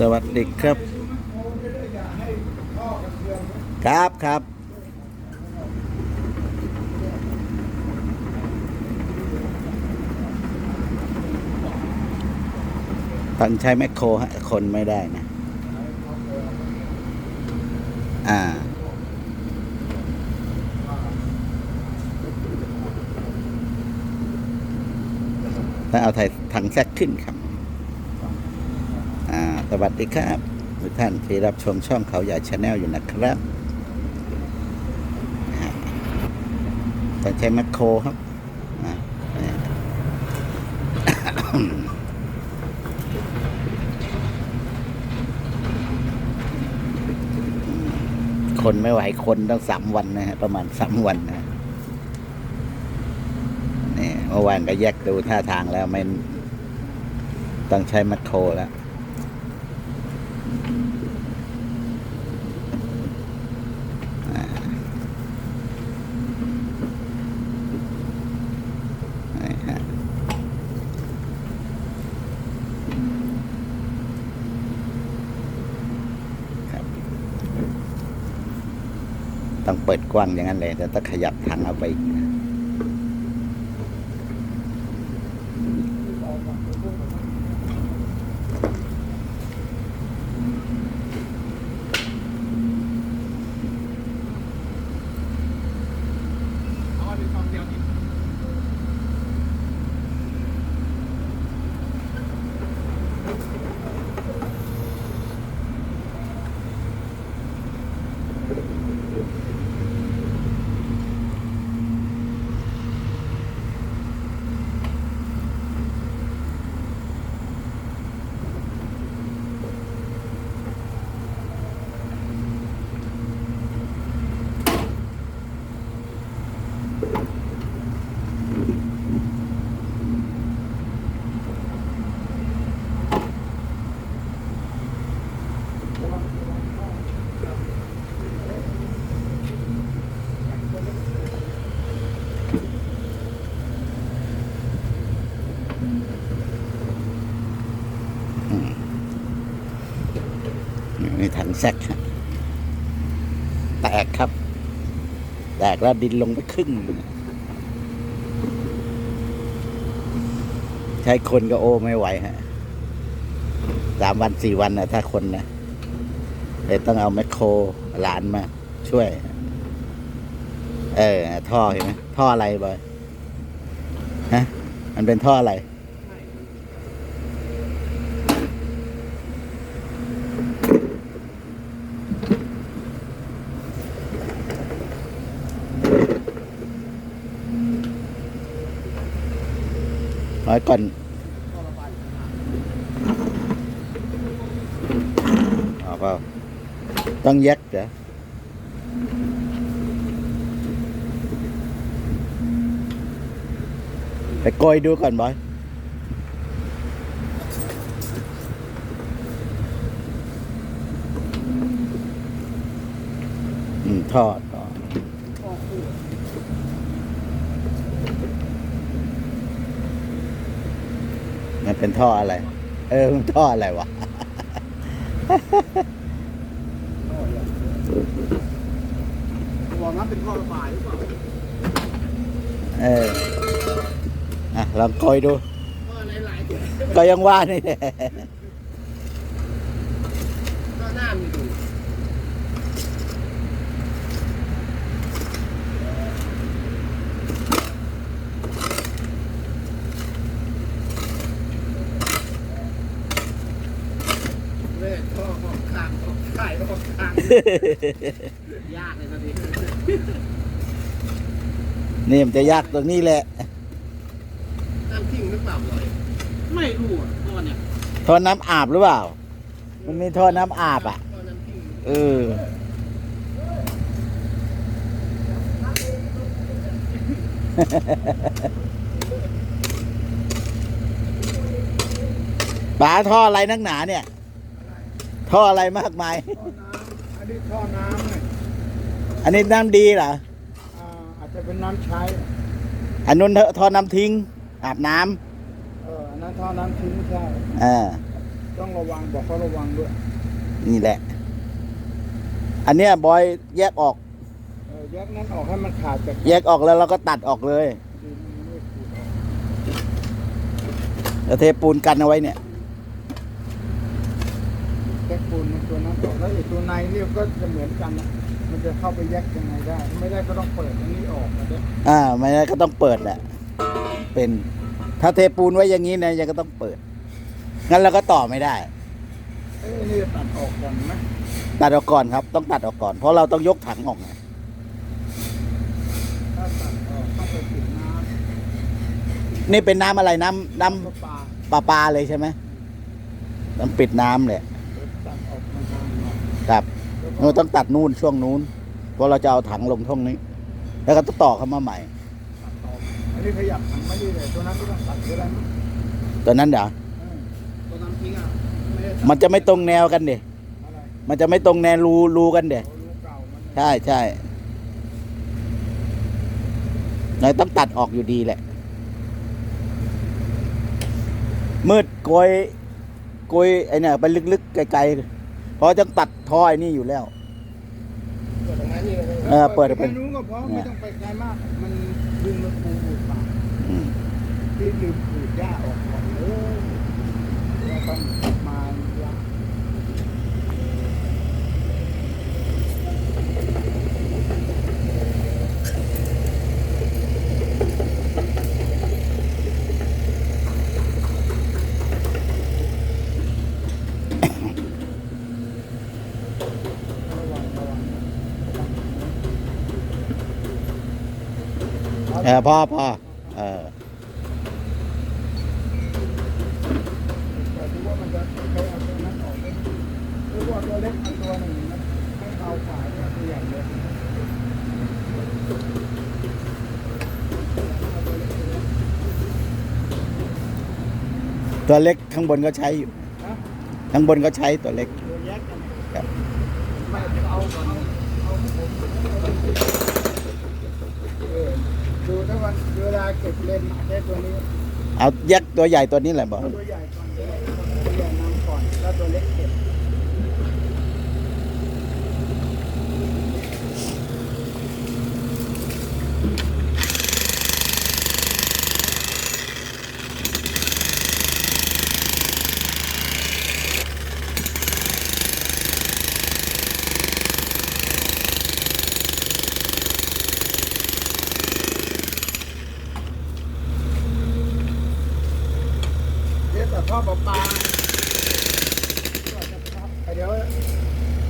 สวัสดีครับ ครับครับตองใช้แมคโครฮะคนไม่ได้นะ อ่าถ้าเอาไทยถังแซกขึ้นครับ สวัสดีครับทุกท่านที่รับชมช่องเขาใหญ่ชาแนลอยู่นะครับต้องใช้แมคโครครับคนไม่ไหวคนต้องสามวันนะฮะประมาณสามวันนะนี่เมื่อวานก็แยกดูท่าทางแล้วไม่ต้องใช้แมคโครแล้ว อ่านี่ฮะครับ ต้อง เปิดกว้างอย่างนั้นเลยแต่ต้องขยับทางเอาไปอีกนะ เอาไปฟองเดียวกิน นี่ถัง แซกแตกครับ แตกแล้วดินลงไปครึ่งหนึ่งใช้คนก็โอ้ไม่ไหวฮะสามวันสี่วันนะถ้าคนนะเลยต้องเอาแมคโครหลานมา ช่วย เออ ท่อเห็นไหมท่ออะไรบอยฮะ มันเป็นท่ออะไร น้อยก่อนเอาเปล่าต้องแยกเหรอไปโกยดูก่อนบอยอืมทอดต่อมัน เป็นท่ออะไร เออมันท่ออะไรวะบอกน้ำเป็นท่อระบายหรือเปล่าเอออะลองคอยดูก็ยังว่านี่แหละ ท่อหน้ามีดูเล่ท่อออกข้างออกข้ายออกข้าง ยากเลยนะพี่นี่มันจะยากตรงนี้แหละน้ำทิ้งหรือเปล่าเลยไม่รู้อะท่อเนี่ยท่อน้ำอาบหรือเปล่า มันมีท่อน้ำอาบอะ ท่อน้ำทิ้งเออ ป๋าท่ออะไรนักหนาเนี่ย ท่ออะไรมากมายอัน นี้ท่อน้ำเนี่ยอันนี้น้ำดีเหรอ อ่าอาจจะเป็นน้ำใช้ อันนู้นท่อน้ำทิ้ง อาบน้เอออันนั้นท่อน้ำทิ้งใช่ำเออ ต้องระวังบอกเขาระวังด้วยนี่แหละ อันเนี้ยบอยแยกออก เออแยกนั้นออกให้มันขาดจากแยกออกแล้วเราก็ตัดออกเลยดินมันไม่ขูดออกแล้วเทปูนกันเอาไว้เนี่ยแยกปูนมัน ตัวนั้นออกแล้วไอ้ตัวในนี่ก็จะเหมือนกันนะมันจะเข้าไปแยกยังไงได้ ไม่ได้ก็ต้องเปิดอันนี้ออกนะเด้ออ่าไม่งั้นก็ต้องเปิดแหละ เป็น ถ้าเทปูนไว้อย่างนี้นะยังก็ต้องเปิด งั้นเราก็ต่อไม่ได้ เอ้ยนี่จะตัดออกก่อนไหมตัดออกก่อนครับ ต้องตัดออกก่อน เพราะเราต้องยกถังออกไงถ้าตัดออกต้องไปปิดน้นี่เป็นน้ำอะไรน้ำน้ำก็ปลาำปลาปลาเลยใช่ไหมต้องปิดน้ำเลย ตัดออกมาทางหน่อย ครับแล้วเราก็ต้องตัดนู่นช่วงนู้นเพราะเราจะเอาถังลงช่องนี้ แล้วก็ต้องต่อเข้ามาใหม่ตัดออกอันนี้ขยับถังไม่ได้เลยตัวนั้นก็ต้องตัดก็ได้มั้งตอนนั้นเดี๋ยวเออตัวน้ำทิ้งอะไม่ได้มันจะไม่ตรงแนวกันเด็อะไรมันจะไม่ตรงแนวรูรูกันเด็เอาลูกเก่ามันใช่ใช่เราต้องตัดออกอยู่ดีแหละ มืดโกยโกยไอ้เนี่ยไปลึกๆไกลๆเพราะจะตัด ท่อไอ้นี่อยู่แล้วเปิดตรงนั้นนี่เลยเออเปิดเป็แค่นนู้นก็พอเนี่ไม่ยต้องไปไกลมาก มันดึงมันปูปูดปากอืม ที่ลืมปูดหญ้าออกก่อนเลยแล้วต้องมาล้าง ระวังระวัง เออพ่อพ่อเออแต่ดูว่ามันจะไปเอาตัวนั้นออกได้หรือว่าตัวเล็กเอาตัวหนึ่งนะให้เอาขายเนี่ยตัวใหญ่เลยตัวเล็กข้างบนก็ใช้อยู่นะข้างบนก็ใช้ตัวเล็กตัวแยกกันครับไม่เอาเอาเอาผมเออ ดูถ้าวันเวลาเก็บเลนส์ใช้ตัวนี้เอาแยกตัวใหญ่ตัวนี้แหละบอก เอาตัวใหญ่ก่อนตัวใหญ่ตัวใหญ่นำก่อนแล้วตัวเล็กเก็บ เดี๋ยวแต่ท่อประปาเดี๋ยว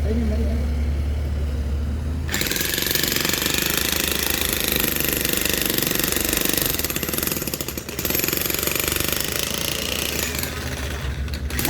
ไอ้นี่มัน นะ แ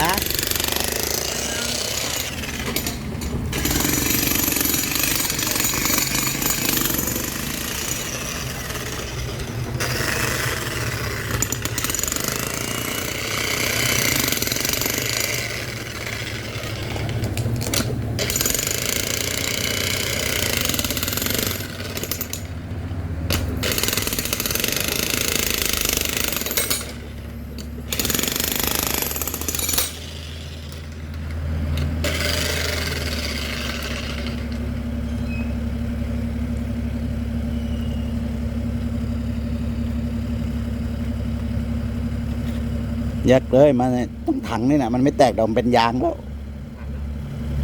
ยักเลยมันต้องถังนี่นะมันไม่แตกดอกมันเป็นยางแล้ว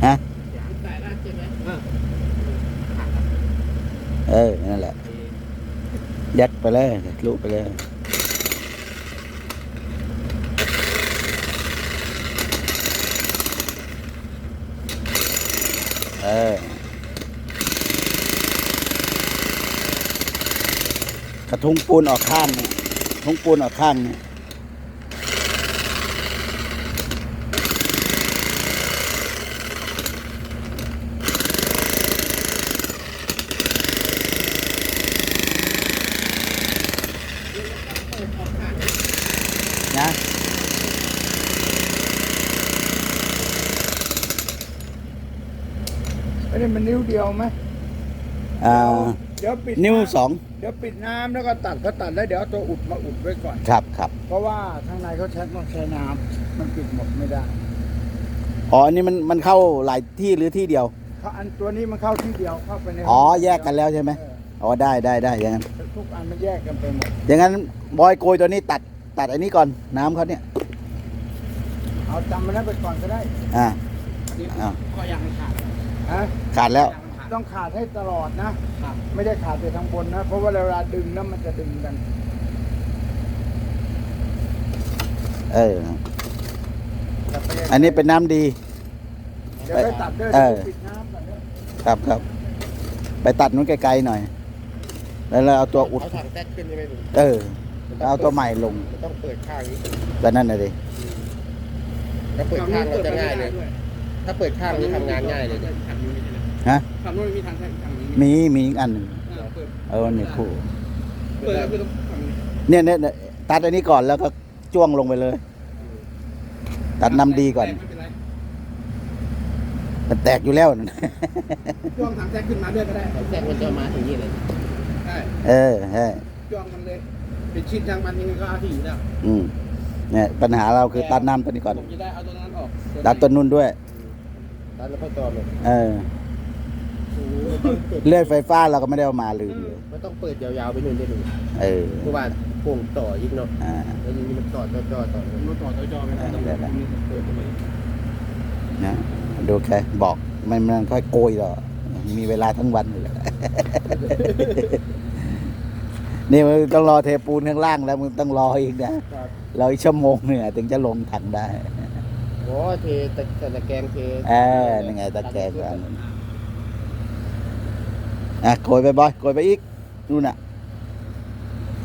ฮะเออนั่นแหละ ยัดไปเลยลุไปเลยเออกระทุงปูนออกข้างนี่ทุงปูนออกข้างนี่นะ ไอ้นี่มันนิ้วเดี ยวไหมอ่าเดี๋ยวปิดนิ้วสองเดี๋ยวปิดน้ำแล้วก็ตัดก็ตัดแล้วเดี๋ยวเอาตัวอุดมาอุดไว้ก่อน ครับครับเพราะว่าข้างในเขาใช้ต้องใช้น้ำมันปิดหมดไม่ได้อ๋ออันนี้มันมันเข้าหลายที่หรือที่เดียว เพราะอันตัวนี้มันเข้าที่เดียวเข้าไปในอ๋อแยกกันแล้วใช่ไหมเอออ๋อได้ได้ได้อย่างนั้นทุกอันมันแยกกันไปหมด อย่างนั้นบอยโกยตัวนี้ตัดตัดอันนี้ก่อนน้ำเขาเนี่ยเอาจำมันนั้นไปก่อนก็ได้อ่าอันนี้อ้าวก็ยังไม่ขาดฮะขาดแล้วยังไม่ขาด ต้องขาดให้ตลอดนะครับไม่ได้ขาดแต่ทางบนนะ เพราะว่าเวลาดึงแล้วมันจะดึงกัน เออ อันนี้เป็นน้ำดีเดี๋ยวไปตัดด้วยเออปิดน้ำก่อนเด้อครับครับ ไปตัดนู้นไกลๆหน่อย แล้วเราเอาตัวอุดเขาถังแท็กขึ้นใช่ไหมลุงเออเอาตัวใหม่ลงมันต้องเปิดข้างนี้ก็นั่นน่ะดิถ้าเปิดข้างเราจะง่ายเลย ถ้าเปิดข้างนี้ทำงานง่ายเลยเนี่ย ฮะทำโน้นมีทางแท็กทางนี้มีมีอีกอันหนึ่งเออเปิดเออเนี่ยคู่เปิดคือต้องทำนี้เนี่ยเนี่ยเนี่ยตัดอันนี้ก่อนแล้วก็จ้วงลงไปเลย ตัดน้ำดีก่อนไม่เป็นไรมันแตกอยู่แล้วนั่น จ้วงถังแท็กขึ้นมาด้วยก็ได้ถังแท็กมันจะมาถึงนี้เลยใช่เออใช่จ้วงมันเลยเป็นชิ้นทางมันยังไงก็เอาที่อยู่แล้วอืมเนี่ยปัญหาเราคือตัดน้ำตัวนี้ก่อน ผมจะได้เอาตัวนั้นออกตัดตัวนุ่นด้วย ตัดแล้วค่อยจอเลยเออโอ้โหต้อง เปิดเลื่อยไฟฟ้าเราก็ไม่ได้เอามาลืมเลยมันต้องเปิดยาวๆไปนู่นได้ดูเออเพราะว่าโป่งต่อยิ่งเนาะอ่าแล้วยิ่งมันต่อต่อต่อต่อมันต่อต่อจอไม่ได้ต้องได้ได้เปิดเข้าไปนะดูแค่บอกไม่มันค่อยโกยหรอกมีเวลาทั้งวันเลยนี่มึงต้องรอเทปูนข้างล่างแล้วมึงต้องรออีกนะครับรออีกชั่วโมงเนี่ยถึงจะลงถังได้โอ้เทตะตะแกรงเทเออนี่ไงตะแกรงก็อันนั้น อะโกยไปบอยโกยไปอีกนู่นน่ะ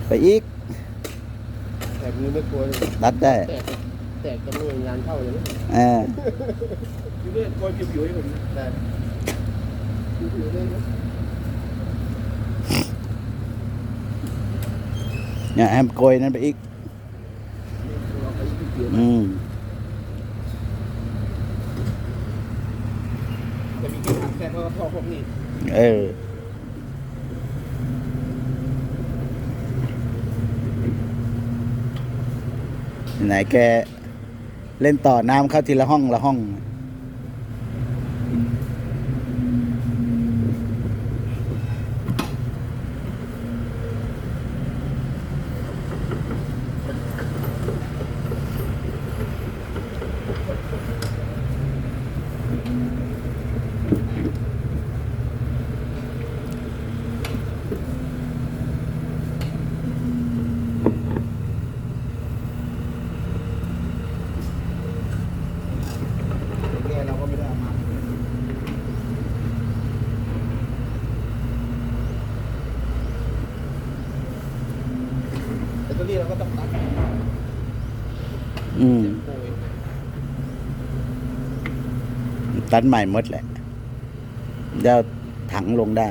ไปอีกแต่มือไม่กลัวเลยตัดได้แตกแตกจำนวนงานเข้าเลยนะเอออยู่ด้วยโกยผิวๆให้ผมนะแต่ผิวๆเลยนะเนี่ยให้มันโกยนั้นไปอีกเอาไปผิวอืมๆจะมีกี่ถังแค่เพราะว่าท่อพวกนี้เออ ไหนแกเล่นต่อน้ำเข้าทีละห้องละห้อง แกเราก็ไม่ได้เอามาแต่ตัวนี้เราก็ต้องตัด อืม โกย ตันใหม่หมดแหละเดี๋ยวถังลงได้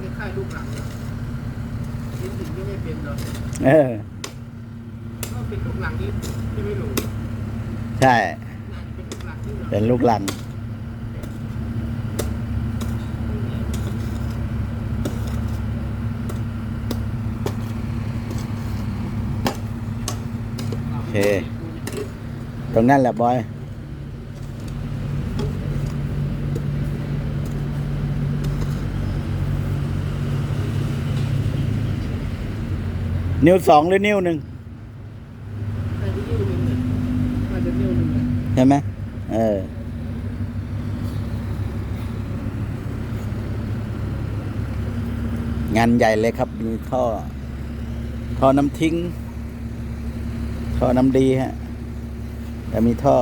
ไม่ค่ายลูกหลังเหรอเป็นสิ่งที่ไม่เป็นเหรอเออก็เป็นลูกหลังที่ที่ไม่รู้ใช่ น่าจะเป็นลูกหลังที่เหรอเป็นลูกลัง โอเค ตรงนั้นแหละบอย นิ้วสองหรือนิ้วหนึ่งน่าจะนิ้วหนึงเนี่ยน่าจะนิ้วหนึงเนี่ยใช่ไหมเออ งานใหญ่เลยครับ มีท่อ ท่อน้ำทิ้ง ท่อน้ำดีฮะแล้วมีท่อ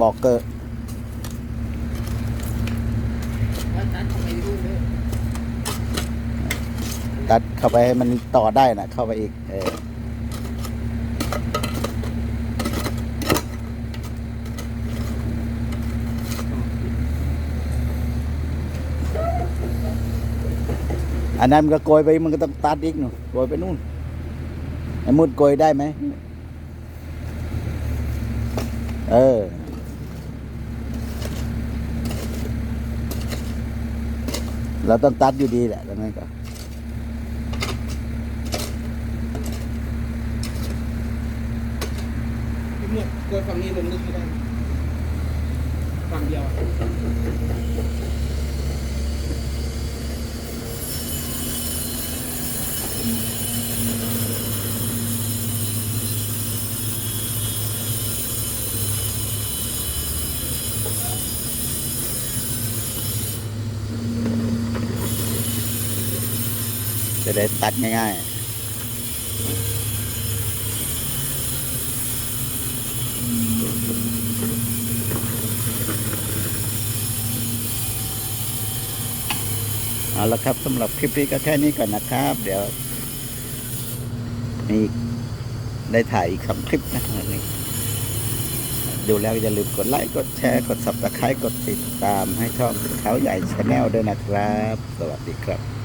บอกเกิดแล้วตัดออกไปดูเลย ตัดเข้าไปให้มันต่อได้นะเข้าไปอีกเอออันนั้นมันก็โกยไปมันก็ต้องตัดอีกหนูโกยไปนู่นไอ้มุดโกยได้ไหมเออเราต้องตัดอยู่ดีแหละแล้วนั่นก็ พี่หมวดกดฝั่งนี้ลงลึกไม่ได้ฝั่งเดียวจะได้ตัดง่ายๆ เอาละครับสำหรับคลิปนี้ก็แค่นี้ก่อนนะครับ เดี๋ยวมีได้ถ่ายอีกสองคลิปนะนนี้ดูแล้วอย่าลืมกดไลค์กดแชร์กด subscribe กดติดตามให้ช่องเขาใหญ่ชาแนลด้วยนะครับ สวัสดีครับ